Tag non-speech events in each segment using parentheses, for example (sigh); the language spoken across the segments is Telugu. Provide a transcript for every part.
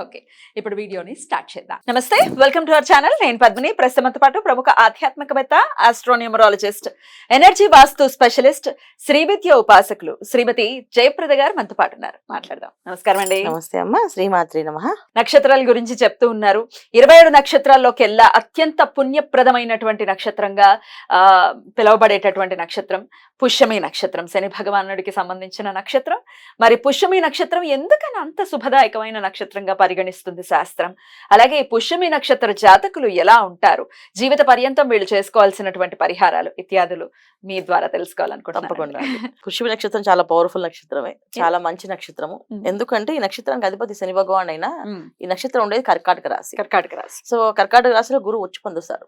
ఓకే ఇప్పుడు వీడియోని స్టార్ట్ చేద్దాం. నమస్తే వెల్కమ్ టు అవర్ ఛానల్. నేను పద్మిని. ప్రస్తుతంతో పాటు ప్రముఖ ఆధ్యాత్మికవేత్త astronumerologist energy vastu specialist Srividya ఉపాసకులు శ్రీమతి జయప్రద గారు మనతో పాటు ఉన్నారు. మాట్లాడదాం. నమస్కారం అండి. నమస్తే అమ్మ. శ్రీమాత్రి నమ. నక్షత్రాల గురించి చెప్తూ ఉన్నారు. ఇరవై ఏడు నక్షత్రాల్లోకెల్లా అత్యంత పుణ్యప్రదమైనటువంటి నక్షత్రంగా ఆ పిలువబడేటటువంటి నక్షత్రం పుష్యమి నక్షత్రం. శని భగవానుడికి సంబంధించిన నక్షత్రం. మరి పుష్యమి నక్షత్రం ఎందుకని అంత శుభదాయకమైన నక్షత్రంగా పరిగణిస్తుంది శాస్త్రం. అలాగే పుష్యమి నక్షత్ర జాతకులు ఎలా ఉంటారు? జీవిత పర్యంతం వీళ్ళు చేసుకోవాల్సినటువంటి పరిహారాలు ఇత్యాదులు మీ ద్వారా తెలుసుకోవాలనుకుంటున్నాను తప్పకుండా పుష్యమి నక్షత్రం చాలా పవర్ఫుల్ నక్షత్రమే. చాలా మంచి నక్షత్రము. ఉమ్. ఎందుకంటే ఈ నక్షత్రానికి అధిపతి శని భగవాన్ అయినా ఉమ్, ఈ నక్షత్రం ఉండేది కర్కాటక రాశి. కర్కాటక రాశి. సో కర్కాటక రాశిలో గురువు ఉచ్చి పొందుతారు.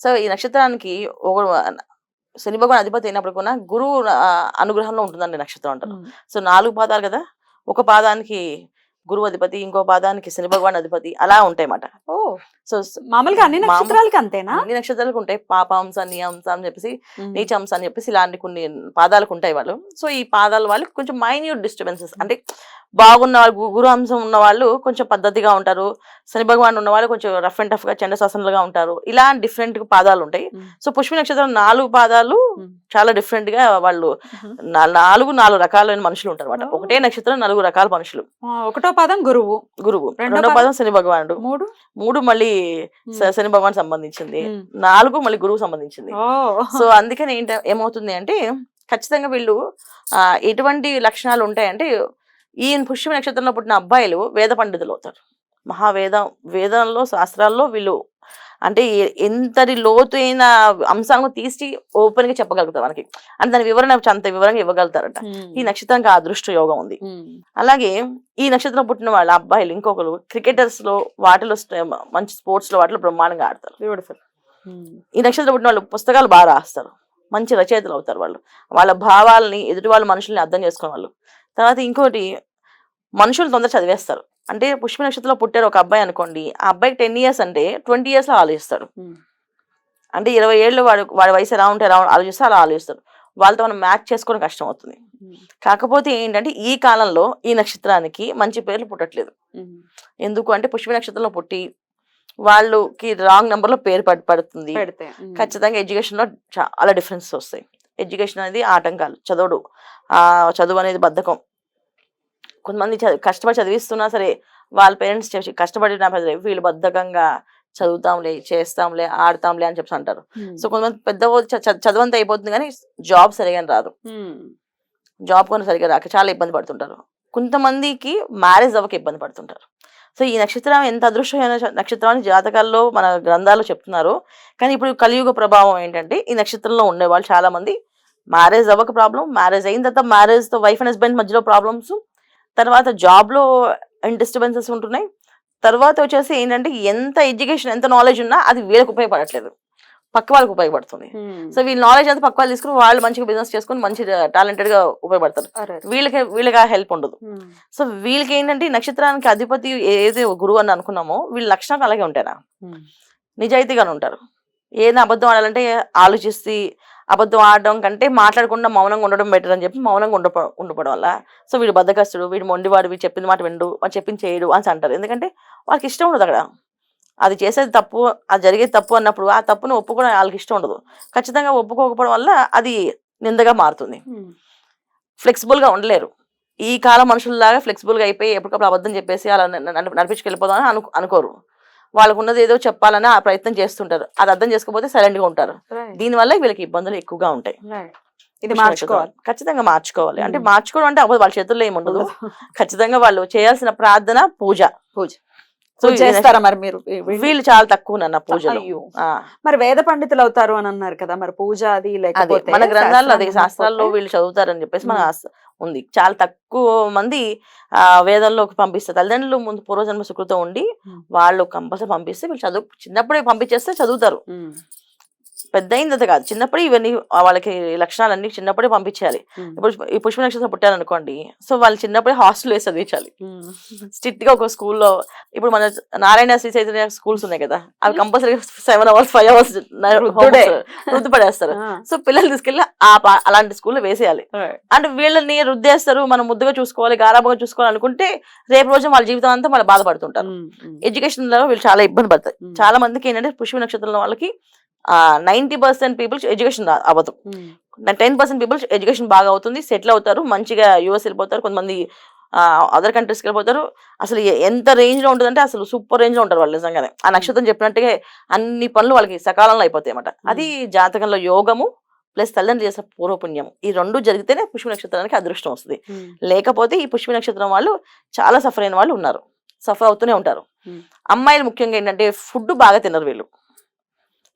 సో ఈ నక్షత్రానికి ఒక శని భగవాన్ అధిపతి అయినప్పుడు కూడా గురువు అనుగ్రహంలో ఉంటుందండి నక్షత్రం అంటారు. ఉమ్, సో నాలుగు పాదాలు కదా? ఒక పాదానికి గురువు అధిపతి ఇంకో పాదానికి శని భగవాన్ అధిపతి అలా ఉంటాయి అన్నమాట. ఓ సో మామూలుగా అన్ని నక్షత్రాలకి అంతేనా? అన్ని నక్షత్రాలకు ఉంటాయి. పాపాంశ నియాంశ అని చెప్పేసి నీచంశ అని చెప్పేసి ఇలాంటి కొన్ని పాదాలకు ఉంటాయి వాళ్ళు. సో ఈ పాదాల వాళ్ళు కొంచెం మైన్యూట్ డిస్టర్బెన్సెస్ అంటే బాగున్న వాళ్ళు గురు అంశం ఉన్న వాళ్ళు కొంచెం పద్ధతిగా ఉంటారు. శని భగవాన్ ఉన్న వాళ్ళు కొంచెం రఫ్ అండ్ టఫ్గా చండ శాసనలుగా ఉంటారు. ఇలా డిఫరెంట్ పాదాలు ఉంటాయి. సో పుష్ప నక్షత్రం నాలుగు పాదాలు చాలా డిఫరెంట్గా వాళ్ళు నాలుగు నాలుగు రకాలైన మనుషులు ఉంటారు. ఒకటే నక్షత్రం నలుగు రకాల మనుషులు. ఒకటో పదం గురువు. గురువు. రెండో పాదం? శని భగవానుడు. మూడు? మూడు మళ్ళీ శని భగవాన్ సంబంధించింది. నాలుగు మళ్ళీ గురువు సంబంధించింది. సో అందుకని ఏంట ఏమవుతుంది అంటే ఖచ్చితంగా వీళ్ళు ఆ, ఎటువంటి లక్షణాలు ఉంటాయంటే ఈ పుష్య నక్షత్రంలో పుట్టిన అబ్బాయిలు వేద పండితులు అవుతారు. మహావేదం వేదంలో శాస్త్రాల్లో వీళ్ళు అంటే ఎంతటి లోతైన అంశాలను తీసి ఓపెన్గా చెప్పగలుగుతారు మనకి. అంటే దాని వివరణ అంత వివరంగా ఇవ్వగలుగుతారట. ఈ నక్షత్రానికి ఆ అదృష్ట యోగం ఉంది. అలాగే ఈ నక్షత్రం పుట్టిన వాళ్ళ అబ్బాయిలు ఇంకొకరు క్రికెటర్స్లో వాటిలో మంచి స్పోర్ట్స్లో వాటిలో బ్రహ్మాండంగా ఆడతారు. ఈ నక్షత్రం పుట్టిన వాళ్ళు పుస్తకాలు బాగా రాస్తారు. మంచి రచయితలు అవుతారు వాళ్ళు. వాళ్ళ భావాలని ఎదుటి వాళ్ళ మనుషుల్ని అర్థం చేసుకునే వాళ్ళు. తర్వాత ఇంకోటి మనుషులు తొందర చదివేస్తారు. అంటే పుష్ప నక్షత్రంలో పుట్టారు ఒక అబ్బాయి అనుకోండి. ఆ అబ్బాయికి టెన్ ఇయర్స్ అంటే ట్వంటీ ఇయర్స్లో ఆలోచిస్తాడు. అంటే ఇరవై ఏళ్ళు వాడు వాడి వయసు ఎలా ఉంటే ఎలా ఆలోచిస్తే అలా ఆలోచిస్తాడు. వాళ్ళతో మనం మ్యాచ్ చేసుకోవడం కష్టం అవుతుంది కాకపోతే ఏంటంటే ఈ కాలంలో ఈ నక్షత్రానికి మంచి పేర్లు పుట్టట్లేదు. ఎందుకు అంటే పుష్ప నక్షత్రంలో పుట్టి వాళ్ళకి రాంగ్ నెంబర్లో పేరు పడి పడుతుంది. పెడితే ఖచ్చితంగా ఎడ్యుకేషన్లో చాలా డిఫరెన్స్ వస్తాయి. ఎడ్యుకేషన్ అనేది ఆటంకాలు. చదవడు. ఆ చదువు అనేది బద్ధకం. కొంతమంది కష్టపడి చదివిస్తున్నా సరే వాళ్ళ పేరెంట్స్ కష్టపడినా సరే వీళ్ళు బద్ధకంగా చదువుతాంలే చేస్తాంలే ఆడతాంలే అని చెప్పి అంటారు. సో కొంతమంది పెద్ద చదువంతా అయిపోతుంది కానీ జాబ్ సరిగా రాదు. జాబ్ కొన్ని సరిగా రాక చాలా ఇబ్బంది పడుతుంటారు. కొంతమందికి మ్యారేజ్ అవ్వక ఇబ్బంది పడుతుంటారు. సో ఈ నక్షత్రం ఎంత అదృష్టమైన చ- నక్షత్రం అని జాతకాల్లో మన గ్రంథాల్లో చెప్తున్నారు. కానీ ఇప్పుడు కలియుగ ప్రభావం ఏంటంటే ఈ నక్షత్రంలో ఉండే వాళ్ళు చాలా మంది మ్యారేజ్ అవ్వక ప్రాబ్లం మ్యారేజ్ అయిన తర్వాత మ్యారేజ్తో వైఫ్ అండ్ హస్బెండ్ మధ్యలో ప్రాబ్లమ్స్ తర్వాత జాబ్లో డిస్టర్బెన్సెస్ ఉంటున్నాయి. తర్వాత వచ్చేసి ఏంటంటే ఎంత ఎడ్యుకేషన్ ఎంత నాలెడ్జ్ ఉన్నా అది వీళ్ళకి ఉపయోగపడట్లేదు. పక్క వాళ్ళకి ఉపయోగపడుతుంది. సో వీళ్ళ నాలెడ్జ్ అంతా పక్క వాళ్ళు తీసుకుని వాళ్ళు మంచిగా బిజినెస్ చేసుకుని మంచి టాలెంటెడ్గా ఉపయోగపడతారు. వీళ్ళకి వీళ్ళకి ఆ హెల్ప్ ఉండదు. సో వీళ్ళకి ఏంటంటే నక్షత్రానికి అధిపతి ఏది గురువు అని అనుకున్నామో వీళ్ళ లక్షణాలు అలాగే ఉంటారా నిజాయితీగానే ఉంటారు. ఏదైనా అబద్ధం ఆడాలంటే ఆలోచిస్తే అబద్ధం ఆడడం కంటే మాట్లాడకుండా మౌనంగా ఉండడం బెటర్ అని చెప్పి మౌనంగా ఉండ ఉండిపోవడం వల్ల సో వీడు బద్దకస్తుడు వీడు మొండివాడు వీడు చెప్పిన మాట విండు అని చెప్పింది చేయడు అని అంటారు. ఎందుకంటే వాళ్ళకి ఇష్టం ఉండదు అక్కడ. అది చేసేది తప్పు అది జరిగేది తప్పు అన్నప్పుడు ఆ తప్పును ఒప్పుకోవడం వాళ్ళకి ఇష్టం ఉండదు. ఖచ్చితంగా ఒప్పుకోకపోవడం వల్ల అది నిందగా మారుతుంది. ఫ్లెక్సిబుల్గా ఉండలేరు. ఈ కాలం మనుషుల్లాగా ఫ్లెక్సిబుల్గా అయిపోయి ఎప్పటికప్పుడు అబద్ధం చెప్పేసి అలా నడిపించుకెళ్ళిపోదాం అని అను అనుకోరు. వాళ్ళకు ఉన్నది ఏదో చెప్పాలని ఆ ప్రయత్నం చేస్తుంటారు. అది అర్థం చేసుకోకపోతే సైలెంట్గా ఉంటారు. దీనివల్ల వీళ్ళకి ఇబ్బందులు ఎక్కువగా ఉంటాయి. ఇది మార్చుకోవాలి. ఖచ్చితంగా మార్చుకోవాలి. అంటే మ్మ్. మార్చుకోవడం అంటే వాళ్ళ చేతుల్లో ఏముండదు. ఖచ్చితంగా వాళ్ళు చేయాల్సిన ప్రార్థన పూజ. పూజ. సో చేస్తారా మరి మీరు? వీళ్ళు? చాలా తక్కువ నన్న పూజలు. మరి వేద పండితులు అవుతారు అని అన్నారు కదా మరి పూజ అది లేకపోతే మన గ్రంథాల్లో అదే శాస్త్రం శాస్త్రాల్లో? వీళ్ళు చదువుతారని చెప్పేసి మన ఉంది. చాలా తక్కువ మంది ఆ వేదంలోకి పంపిస్తారు తల్లిదండ్రులు ముందు పూర్వజన్మ సుకృతం ఉండి. వాళ్ళు కంపల్సరీ పంపిస్తే వీళ్ళు చదువు చిన్నప్పుడే పంపించేస్తే చదువుతారు. పెద్ద తర్వాత కాదు. చిన్నప్పుడే ఇవన్నీ వాళ్ళకి లక్షణాలన్నీ చిన్నప్పుడే పంపించాలి ఇప్పుడు ఈ పుష్ప నక్షత్రం పుట్టారు అనుకోండి సో వాళ్ళు చిన్నప్పుడే హాస్టల్ వేసి చదివించాలి. స్ట్రిక్ట్గా ఒక స్కూల్లో ఇప్పుడు మన నారాయణ శ్రీ చైతన్య స్కూల్స్ ఉన్నాయి కదా అవి compulsory seven hours five hours. రుద్దు పడేస్తారు సో పిల్లలు తీసుకెళ్ళి ఆ అలాంటి స్కూల్లో వేసేయాలి. అంటే వీళ్ళని రుద్దేస్తారు మనం ముద్దుగా చూసుకోవాలి గారాబంగా చూసుకోవాలి అనుకుంటే రేపు రోజు వాళ్ళ జీవితం అంతా వాళ్ళు బాధపడుతుంటారు. ఎడ్యుకేషన్లో వీళ్ళు చాలా ఇబ్బంది పడతారు. చాలా మందికి ఏంటంటే పుష్ప నక్షత్రం వాళ్ళకి నైన్టీ పర్సెంట్ పీపుల్స్ ఎడ్యుకేషన్ అవ్వదు. టెన్ పర్సెంట్ పీపుల్స్ ఎడ్యుకేషన్ బాగా అవుతుంది సెటిల్ అవుతారు మంచిగా యూఎస్ వెళ్ళిపోతారు కొంతమంది అదర్ కంట్రీస్కి వెళ్ళిపోతారు. అసలు ఎంత రేంజ్లో ఉంటుందంటే అసలు సూపర్ రేంజ్లో ఉంటారు వాళ్ళు నిజంగానే. ఆ నక్షత్రం చెప్పినట్టుగా అన్ని పనులు వాళ్ళకి సకాలంలో అయిపోతాయి అన్నమాట. అది జాతకంలో యోగము ప్లస్ తల్లిదండ్రులు చేసిన పూర్వపుణ్యం ఈ రెండు జరిగితేనే పుష్ప నక్షత్రానికి అదృష్టం వస్తుంది. లేకపోతే ఈ పుష్ప నక్షత్రం వాళ్ళు చాలా సఫర్ అయిన వాళ్ళు ఉన్నారు. సఫర్ అవుతూనే ఉంటారు. Hmm. అమ్మాయిలు ముఖ్యంగా ఏంటంటే ఫుడ్ బాగా తినరు వీళ్ళు.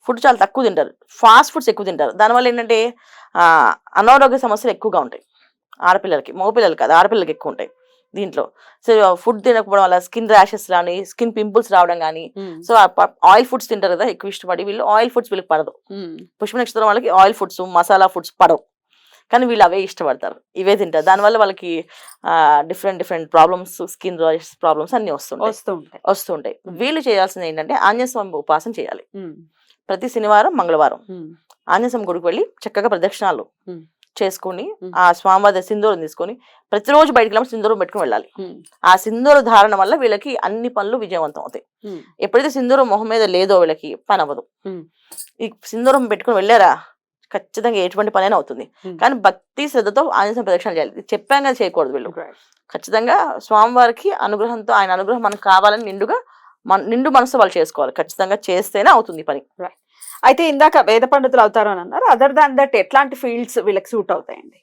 ఫుడ్ చాలా తక్కువ తింటారు. ఫాస్ట్ ఫుడ్స్ ఎక్కువ తింటారు. దానివల్ల ఏంటంటే అనారోగ్య సమస్యలు ఎక్కువగా ఉంటాయి. ఆడపిల్లలకి మగపిల్లలకి కాదు ఆడపిల్లలకి ఎక్కువ ఉంటాయి దీంట్లో. సో ఫుడ్ తినకపోవడం వల్ల స్కిన్ ర్యాషెస్ కానీ స్కిన్ పింపుల్స్ రావడం కానీ సో ఆయిల్ ఫుడ్స్ తింటారు కదా ఎక్కువ ఇష్టపడి వీళ్ళు ఆయిల్ ఫుడ్స్ వీళ్ళకి పడదు. పుష్ప నక్షత్రం వాళ్ళకి ఆయిల్ ఫుడ్స్ మసాలా ఫుడ్స్ పడవు. కానీ వీళ్ళు అవే ఇష్టపడతారు. ఇవే తింటారు. దానివల్ల వాళ్ళకి different different problems skin problems అన్ని వస్తుంటాయి. వస్తూ ఉంటాయి. వస్తుంటాయి వీళ్ళు చేయాల్సింది ఏంటంటే ఆంజనేయ స్వామి ఉపాసన చేయాలి. ప్రతి శనివారం మంగళవారం. ఆంజనేయ గుడికి వెళ్ళి చక్కగా ప్రదక్షిణాలు. చేసుకుని. ఆ స్వామివారి సింధూరం తీసుకొని ప్రతిరోజు బయటికి వెళ్ళి సింధూరం పెట్టుకుని వెళ్ళాలి. ఆ సింధూర ధారణ వల్ల వీళ్ళకి అన్ని పనులు విజయవంతం అవుతాయి. ఎప్పుడైతే సింధూరం మొహం మీద లేదో వీళ్ళకి పని అవ్వదు. ఈ సింధూరం పెట్టుకుని వెళ్ళారా? ఖచ్చితంగా ఎటువంటి పనైనా అవుతుంది. కానీ భక్తి శ్రద్ధతో ఆంజనేయ ప్రదక్షిణ చేయాలి. చెప్పాం కదా చేయకూడదు వీళ్ళు. ఖచ్చితంగా స్వామివారికి అనుగ్రహంతో ఆయన అనుగ్రహం మనకు కావాలని నిండుగా మన నిండు మనసు వాళ్ళు చేసుకోవాలి. ఖచ్చితంగా చేస్తేనే అవుతుంది పని. అయితే ఇందాక వేద పండితులు అవుతారు అని అన్నారు. అదర్ దాన్ దట్ ఎట్లాంటి ఫీల్డ్స్ వీళ్ళకి సూట్ అవుతాయండి?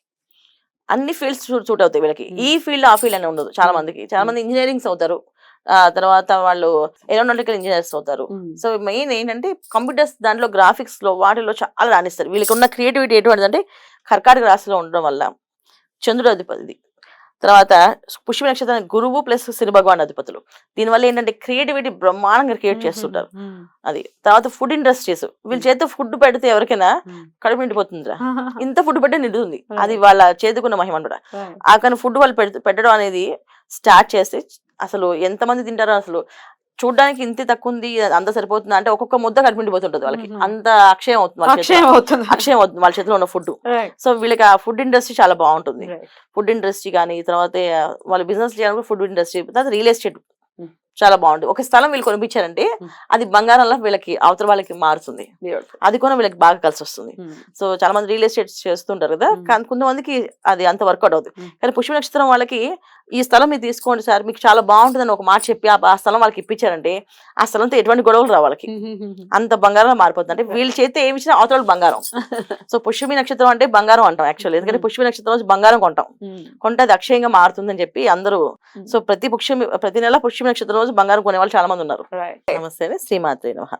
అన్ని ఫీల్డ్స్ సూట్ అవుతాయి వీళ్ళకి. Hmm. ఈ ఫీల్డ్ ఆ ఫీల్డ్ అని ఉండదు చాలా Hmm. మందికి. చాలా మంది ఇంజనీరింగ్స్ అవుతారు. ఆ తర్వాత వాళ్ళు ఏరోనాటికల్ ఇంజనీర్స్ అవుతారు. సో మెయిన్ ఏంటంటే కంప్యూటర్స్ దాంట్లో గ్రాఫిక్స్లో వాటిలో చాలా రాణిస్తారు. వీళ్ళకి ఉన్న క్రియేటివిటీ ఎటువంటిదంటే కర్కాటక రాశిలో ఉండడం వల్ల చంద్రుడు అధిపతి తర్వాత పుష్ప నక్షత్రానికి గురువు ప్లస్ శని భగవాన్ అధిపతులు. దీనివల్ల ఏంటంటే క్రియేటివిటీ బ్రహ్మాండంగా క్రియేట్ చేస్తుంటారు. అది తర్వాత ఫుడ్ ఇండస్ట్రీస్. వీళ్ళ చేతితో ఫుడ్ పెడితే ఎవరికైనా కడుపు నిండిపోతుందిరా. (laughs) ఇంత ఫుడ్ పెట్టే నిండుతుంది అది వాళ్ళ చేతికున్న మహిమ కూడా ఆ కానీ ఫుడ్ వాళ్ళు పెట్టడం అనేది స్టార్ట్ చేస్తే అసలు ఎంతమంది తింటారో అసలు చూడడానికి ఇంత తక్కువ ఉంది అంత సరిపోతుంది అంటే ఒక్కొక్క ముద్ద కనిపిండిపోతుంటది వాళ్ళకి. అంత అక్షయం అవుతుంది. అక్షయం అవుతుంది అక్షయం అవుతుంది వాళ్ళ చేతిలో ఉన్న ఫుడ్ సో వీళ్ళకి ఆ ఫుడ్ ఇండస్ట్రీ చాలా బాగుంటుంది ఫుడ్ ఇండస్ట్రీ కానీ తర్వాత వాళ్ళు బిజినెస్ చేయాలన్నప్పుడు ఫుడ్ ఇండస్ట్రీ తర్వాత రియల్ ఎస్టేట్. చాలా బాగుంటుంది ఒక స్థలం వీళ్ళు కొనిపించారంటే. అది బంగారంలో వీళ్ళకి అవతల వాళ్ళకి మారుతుంది అది కూడా వీళ్ళకి బాగా కలిసి వస్తుంది సో చాలా మంది రియల్ ఎస్టేట్ చేస్తుంటారు కదా. కానీ కొంతమందికి అది అంత వర్కౌట్ అవుతుంది. కానీ పుష్ప నక్షత్రం వాళ్ళకి ఈ స్థలం మీరు తీసుకోండి సార్ మీకు చాలా బాగుంటుందని ఒక మాట చెప్పి ఆ స్థలం వాళ్ళకి ఇప్పించారంటే ఆ స్థలంతో ఎటువంటి గొడవలు రావు వాళ్ళకి. (laughs) అంత బంగారం మారిపోతుంది అంటే వీళ్ళ చేతి ఏమి ఇచ్చినా అవతల బంగారం. (laughs) సో పుష్యమి నక్షత్రం అంటే బంగారం అంటాం యాక్చువల్లీ ఎందుకంటే Hmm. పుష్యమి నక్షత్రం రోజు బంగారం కొంటాం. కొంటే అది అక్షయంగా మారుతుందని చెప్పి అందరూ Hmm. సో ప్రతి పుష్యమి ప్రతి నెల పుష్యమి నక్షత్రం రోజు బంగారం కొనే వాళ్ళు చాలా మంది ఉన్నారు. నమస్తే శ్రీమాత్రి నమః.